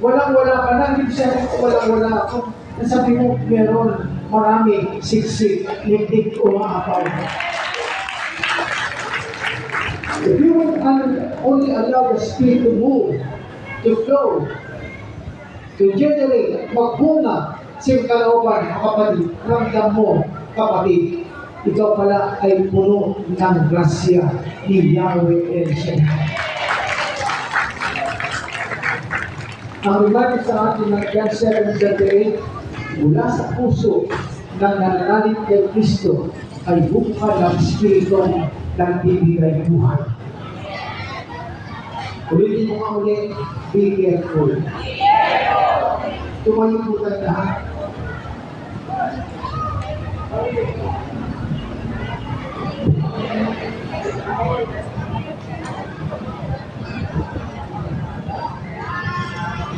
walang-wala ka na, hindi siya walang-wala ako. Nasabi mo, meron marami siksik, litik, umaapaw. If you would only allow the Spirit to move, to flow, to generate, magbunga sa iyong kalooban, kapatid, ramdam mo, kapatid, ikaw pala ay puno ng grasya ni Yahweh El Shaddai. Ang reminder sa atin ng John 7.38, mula sa puso ng nananalig kay Kristo ay bukal ng Espiritu ng bibigay buhay. Ulitin mo nga ulit, be careful. Tumayo po tayo lahat.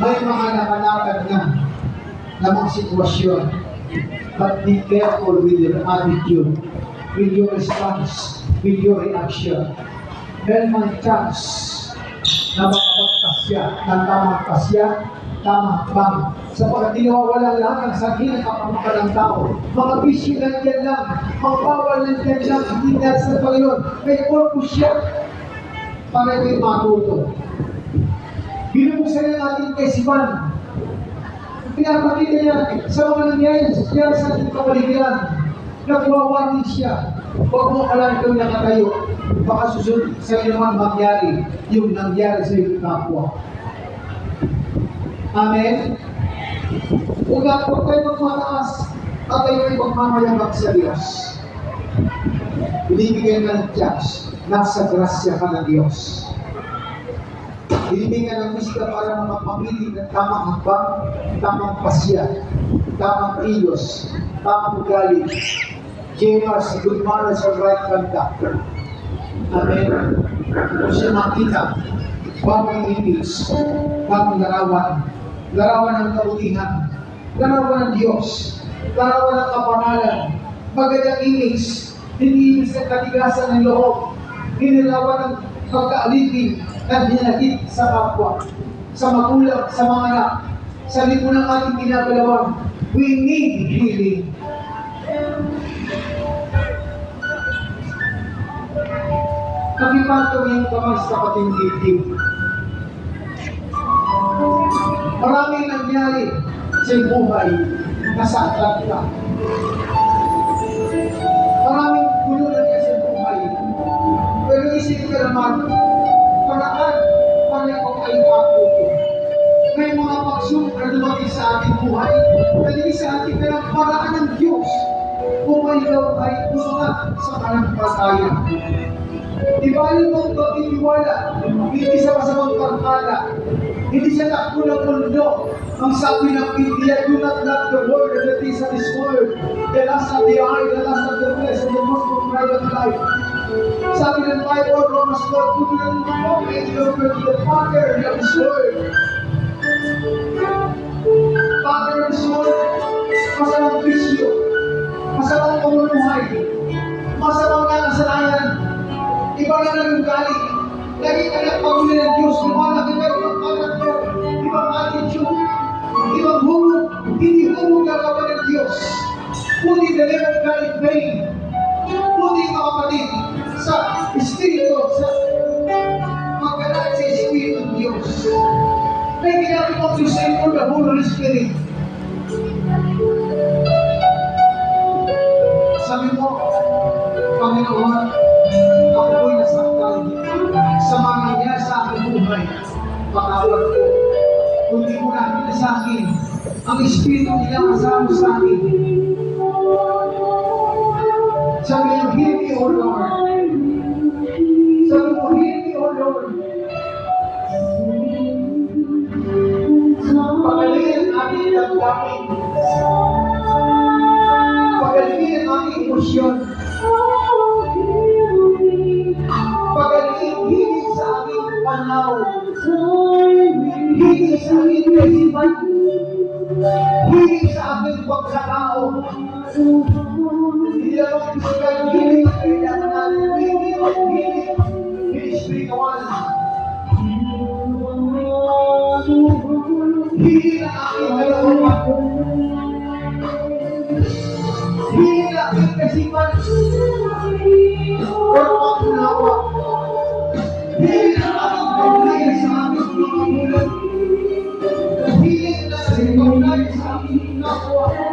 May mga nakalakad na na mga sitwasyon. But be careful with your attitude, with your response, with your reaction. Meron mang chance na makapagpasya, ng tamang pasya, tamang bang. Sapagkat di nawawala lahat ng sabihin ng kapamakan ng tao. Mga bisyo nandiyan lang, mga bawal nandiyan lang, hindi na sa Panginoon. May purpose siya para kayo matuto. Binubuksan na natin kay Sivan. Pinapakita niya sa mga nangyayari sa sa ating kapaligiran. Nagwawarning siya. Huwag mo alam ikaw nakatayo. Baka susunod sa iyo naman mangyari yung nangyari sa iyong kapwa. Amen? Huwag huwag tayo magmataas at tayo ay magmamayabag sa Diyos. Ka ng Diyos. Nasa grasya ka ng Diyos. Binibigyan ng wisdom para makapamili ng tamang hakbang, tamang pasya, tamang ilos, tamang ugali. Generous, good manners, and right conduct. Amen. Kung siya makita, bagong image, bagong larawan, larawan ng kautihan, larawan ng Diyos, larawan ng kapangalan, magandang image, hindi ibig sa katigasan ng loob, hinilawan ng pagkaalipin at hinatid sa kapwa, sa magulang, sa mga anak, sa lipunang ating ginagalawan. We need healing. Nakipatong yung kamay sa kating dibdib. Maraming nangyari sa buhay na sa ka. Maraming ka naman, paraan para ikaw ay matuto. May mga pagsubok na dumating sa ating buhay, naging sa ating pero paraan ng Diyos kung ikaw ay umangat sa kanampalataya. Ibalik mo ang pagtitiwala, hindi sa masamang pagkala, hindi sa takbo ng mundo. Ang sabi ng Biblia, do not love the world and the things of this world. The lust of the eye, the lust of the flesh, and the lust of private life. Sabi ng Bible, Romans 12, do not walk in your to the Father of this world. Father of this world, masamang bisyo, masamang pamumuhay, masamang nakasalayan, iba na lang yung galing. Lagi ka na pamilya ng Diyos, lumalaki ka ibang karakter, ibang attitude, ibang humog, hindi humog na kawan ng Diyos. Kundi of God in vain. Kundi mga kapatid, sa Espiritu, sa magkalaan sa Espiritu Diyos. May ginagawa ko sa inyo the Holy Spirit. Sabi mo, Panginoon, ako po'y nasaktan sa mga nangyari sa aking buhay. Pakawag ko, kundi mo nakita sa akin ang Espiritu nila kasama sa akin. Sabi niyo, hear me, O Lord. Na aking kasipan. O pag-unawa. Hindi na aking kaugnayan sa aming mga magulang. Hindi na aking kaugnayan sa aming kapwa.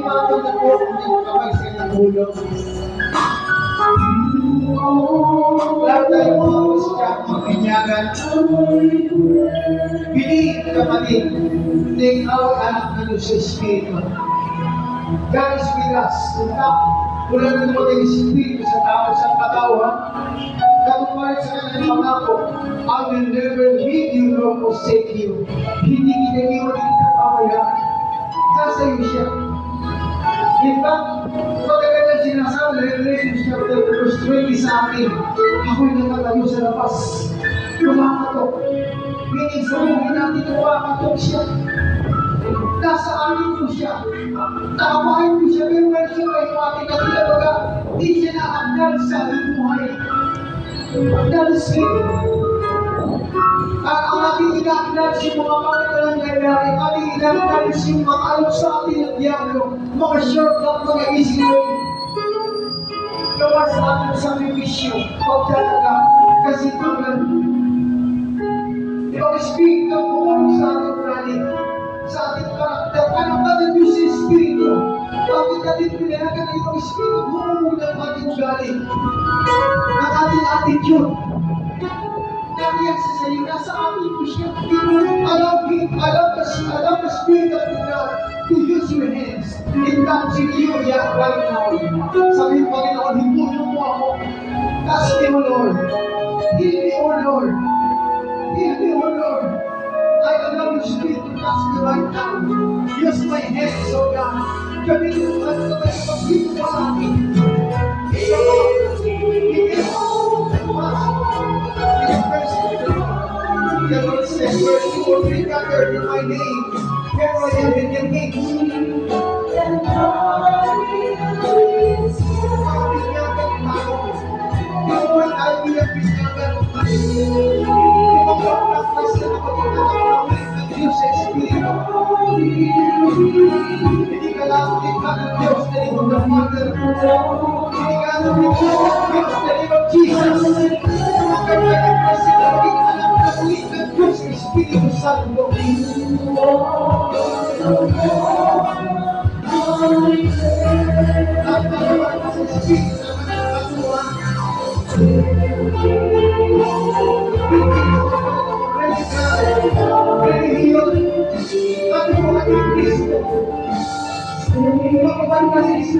Pakipatong na po tayo mga Kristiyan, mga pinyagan. Believe, kapatid, na ikaw ay anak ng Diyos sa Espiritu. God is with us. In na sa tao sa katawan. Katuparan sa kanyang pangako, I will never leave you nor forsake you. Hindi kita iwan, hindi kita pabayaan. Nasa iyo siya. In fact, pagkagat ang sinasabi Revelation chapter verse 20 sa akin, ako'y nakatayo sa labas. Kumakatok. Meaning sa buhay natin, kumakatok siya. Nasa amin po siya. Nakamahin po siya, pero meron siya kayo ating katila baga, hindi siya nakakdal sa ating buhay. Dahil sa at ang ating inakdal sa mga pagkakalang nangyayari, ating inakdal sa mga alok sa ating ng diablo, mga shortcut, mga easy way. Gawa sa ating sakripisyo, pagtataga, kasipagan. Pag-speak ng bukong sa ating ugali, sa ating karakter, anong ating Diyos sa Espiritu. Bakit natin pinayagan na yung Espiritu bumumula ang ating ugali, ang ating attitude, Kaya sa po siya. Allow him, allow the, allow the Spirit of God to use your hands in touching you yeah, right now. Sabi ng Panginoon, himulong mo ako. Touch me, O Lord. Heal me, O Lord. Heal me, O Lord. I allow your Spirit to touch me right now. Use my hands, O God. Gamitin three gathered in my name, there I am in their midst. Mabibigyan tao. Ngayon ay bilang bisyagan. Ipagpapalakpas na kapag-inakapawin ng Diyos sa Espiritu. Hindi ka Espiritu Santo.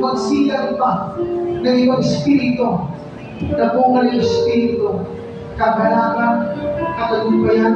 magsilang pa ng ibang Espiritu na bunga ng Espiritu, kagalakan, katagumpayan,